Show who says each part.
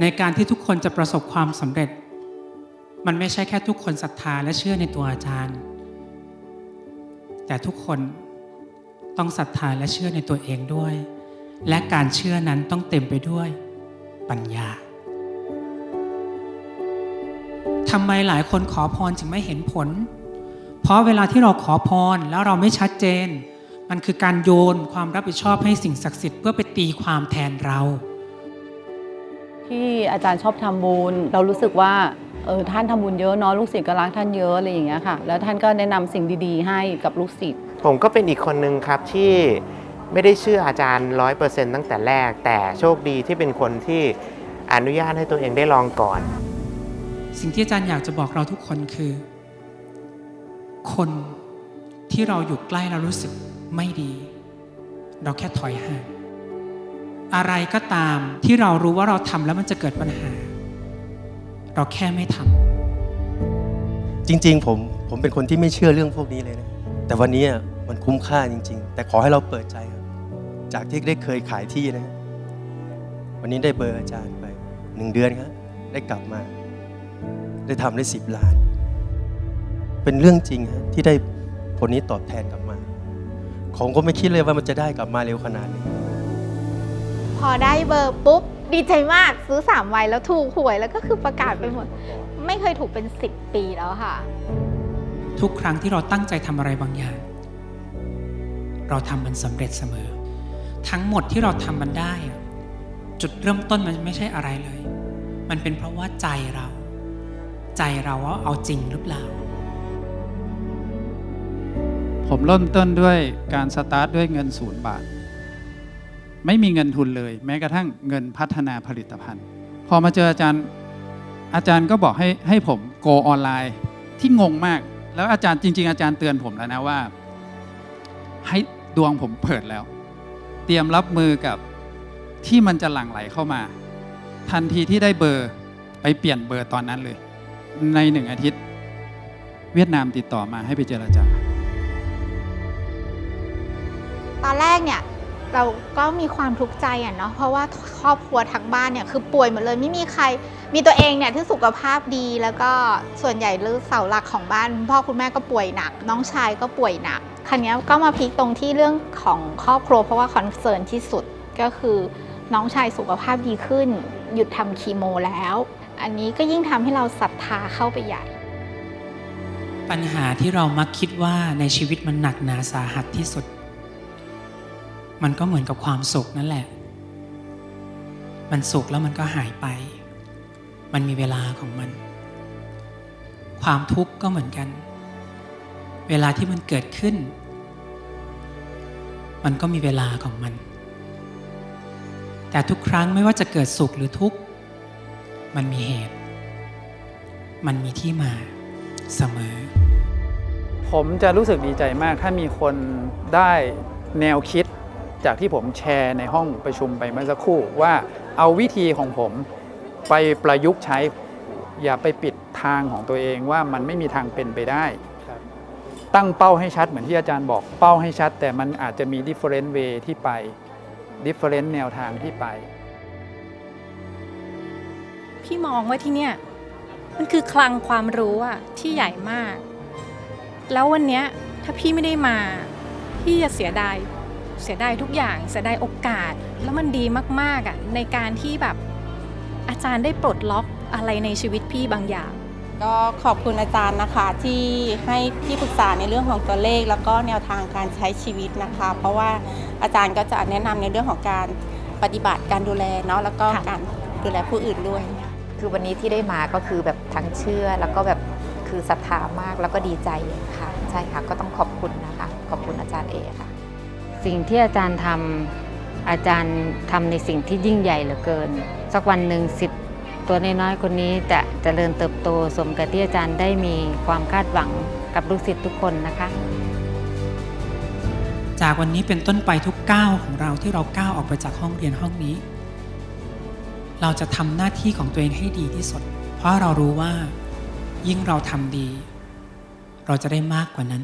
Speaker 1: ในการที่ทุกคนจะประสบความสำเร็จ มันไม่ใช่แค่ทุกคนศรัทธาและเชื่อในตัวอาจารย์ แต่ทุกคนต้องศรัทธาและเชื่อในตัวเองด้วย และการเชื่อนั้นต้องเต็มไปด้วยปัญญาทำไมหลายคนขอพรจึงไม่เห็นผล เพราะเวลาที่เราขอพรแล้วเราไม่ชัดเจน มันคือการโยนความรับผิดชอบให้สิ่งศักดิ์สิทธิ์เพื่อไปตีความแทนเรา
Speaker 2: ที่อาจารย์ชอบทำบุญ เรารู้สึกว่าเออท่านทำบุญเยอะเนาะลูกศิษย์ก็รักท่านเยอะอะไรอย่างเงี้ยค่ะ แล้วท่านก็แนะนำสิ่งดีๆ ให้กับลูกศิษย์
Speaker 3: ผมก็เป็นอีกคนนึงครับที่ไม่ได้เชื่ออาจารย์ร้อยเปอร์เซ็นต์ตั้งแต่แรก แต่โชคดีที่เป็นคนที่อนุญาตให้ตัวเองได้ลองก่อน
Speaker 1: สิ่งที่อาจารย์อยากจะบอกเราทุกคนคือ คนที่เราอยู่ใกล้เรารู้สึกไม่ดี เราแค่ถอยห่าง อะไรก็ตามที่เรารู้ว่าเราทำแล้วมันจะเกิดปัญหา เราแค่ไม่ทำ
Speaker 4: จริง ๆ ผมผมเป็นคนที่ไม่เชื่อเรื่องพวกนี้เลยนะแต่วันนี้อะมันคุ้มค่าจริง ๆ แต่ขอให้เราเปิดใจครับจากที่ได้เคยขายที่นะวันนี้ได้เบอร์อาจารย์ไปหนึ่งเดือนครับได้กลับมา ได้ทำได้สิบล้าน เป็นเรื่องจริงฮะที่ได้ผลนี้ตอบแทนกลับมาผมก็ไม่คิดเลยว่ามันจะได้กลับมาเร็วขนาดนี้
Speaker 5: พอได้เบอร์ปุ๊บ ดีใจมากซื้อ3ใบแล้วถูกหวยแล้วก็คือประกาศไปหมด ไม่เคยถูกเป็น 10 ปีแล้วค่ะ
Speaker 1: ทุกครั้งที่เราตั้งใจทำอะไรบางอย่าง เราทำมันสำเร็จเสมอ ทั้งหมดที่เราทำมันได้อะจุดเริ่มต้นมันไม่ใช่อะไรเลย มันเป็นเพราะว่าใจเรา ใจเราว่าเอาจริงหรือเปล่า
Speaker 6: ผมเริ่มต้นด้วยการสตาร์ทด้วยเงินศูนย์บาท ไม่มีเงินทุนเลย แม้กระทั่งเงินพัฒนาผลิตภัณฑ์ พอมาเจออาจารย์อาจารย์ก็บอกให้ให้ผมโกออนไลน์ที่งงมาก แล้วอาจารย์จริง ๆ อาจารย์เตือนผมแล้วนะว่า ให้ดวงผมเปิดแล้ว เตรียมรับมือกับที่มันจะหลั่งไหลเข้ามา ทันทีที่ได้เบอร์ไปเปลี่ยนเบอร์ตอนนั้นเลย ในหนึ่งอาทิตย์ เวียดนามติดต่อมาให้ไปเจรจา
Speaker 5: ตอนแรกเนี่ย เราก็มีความทุกข์ใจอะเนาะเพราะว่าครอบครัวทั้งบ้านเนี่ยคือป่วยหมดเลยไม่มีใคร มีตัวเองเนี่ยที่สุขภาพดีแล้วก็ส่วนใหญ่เรื่อเสาหลักของบ้านคุณพ่อคุณแม่ก็ป่วยหนัก น้องชายก็ป่วยหนักครั้นี้ก็มาพลิกตรงที่เรื่องของครอบครัวเพราะว่าคอนเซิร์นที่สุดก็คือน้องชายสุขภาพดีขึ้น หยุดทำคีโมแล้ว อันนี้ก็ยิ่งทำให้เราศรัทธาเข้าไปใหญ่
Speaker 1: ปัญหาที่เรามักคิดว่าในชีวิตมันหนักหนาสาหัสที่สุด มันก็เหมือนกับความสุขนั่นแหละ มันสุขแล้วมันก็หายไป มันมีเวลาของมัน ความทุกข์ก็เหมือนกัน เวลาที่มันเกิดขึ้น มันก็มีเวลาของมัน แต่ทุกครั้งไม่ว่าจะเกิดสุขหรือทุกข์ มันมีเหตุ มันมีที่มาเสมอ
Speaker 6: ผมจะรู้สึกดีใจมากถ้ามีคนได้แนวคิด จากที่ผมแชร์ในห้องประชุมไปเมื่อสักครู่ว่าเอาวิธีของผมไปประยุกต์ใช้ อย่าไปปิดทางของตัวเองว่ามันไม่มีทางเป็นไปได้ ตั้งเป้าให้ชัดเหมือนที่อาจารย์บอกเป้าให้ชัด แต่มันอาจจะมี different way ที่ไป different แนวทางที่ไป
Speaker 7: พี่มองว่าที่เนี่ยมันคือคลังความรู้อะที่ใหญ่มาก แล้ววันเนี้ยถ้าพี่ไม่ได้มา พี่จะเสียดาย เสียดายทุกอย่างเสียดายโอกาส แล้วมันดีมากๆอะในการที่แบบอาจารย์ได้ปลดล็อกอะไรในชีวิตพี่บางอย่าง
Speaker 8: ก็ขอบคุณอาจารย์นะคะที่ให้ที่ปรึกษาในเรื่องของตัวเลข แล้วก็แนวทางการใช้ชีวิตนะคะ เพราะว่าอาจารย์ก็จะแนะนำในเรื่องของการปฏิบัติการดูแลเนาะแล้วก็
Speaker 7: ค่ะ
Speaker 8: การดูแลผู้อื่นด้วย
Speaker 9: คือวันนี้ที่ได้มาก็คือแบบทั้งเชื่อแล้วก็แบบคือศรัทธามากแล้วก็ดีใจค่ะ ใช่ค่ะก็ต้องขอบคุณนะคะ ขอบคุณอาจารย์เอค่ะ
Speaker 10: สิ่งที่อาจารย์ทำอาจารย์ทำในสิ่งที่ยิ่งใหญ่เหลือเกิน สักวันหนึ่งสิทธ์ตัวน้อยๆคนนี้จะเจริญเติบโตสมกับที่อาจารย์ได้มีความคาดหวังกับลูกศิษย์ทุกคนนะคะ
Speaker 1: จากวันนี้เป็นต้นไปทุกก้าวของเราที่เราก้าวออกไปจากห้องเรียนห้องนี้ เราจะทำหน้าที่ของตัวเองให้ดีที่สุด เพราะเรารู้ว่ายิ่งเราทำดี เราจะได้มากกว่านั้น